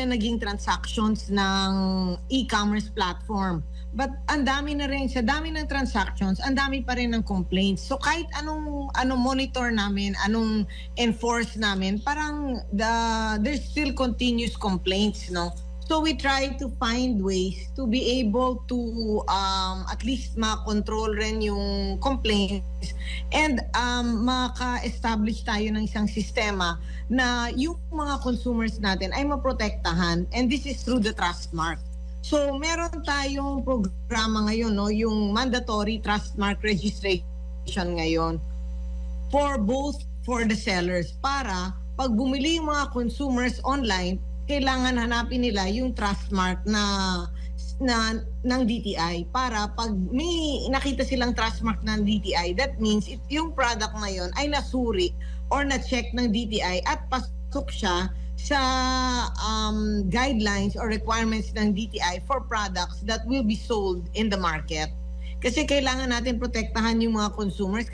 na naging transactions ng e-commerce platform. But ang dami na rin, sa dami ng transactions, ang dami pa rin ng complaints. So kahit anong anong monitor namin, anong enforce namin, parang the, there's still continuous complaints, no? So we try to find ways to be able to um, at least ma-control rin yung complaints and um, maka-establish tayo ng isang sistema na yung mga consumers natin ay maprotektahan and this is through the trust mark. So meron tayong programa ngayon, no, yung mandatory trust mark registration ngayon for both for the sellers para pag bumili yung mga consumers online, kailangan hanapin nila yung trust na na ng DTI para pag may nakita silang trust ng DTI, that means it, yung product na yon ay nasuri or na-check ng DTI at pasok siya sa um, guidelines or requirements ng DTI for products that will be sold in the market. Kasi kailangan natin protektahan yung mga consumers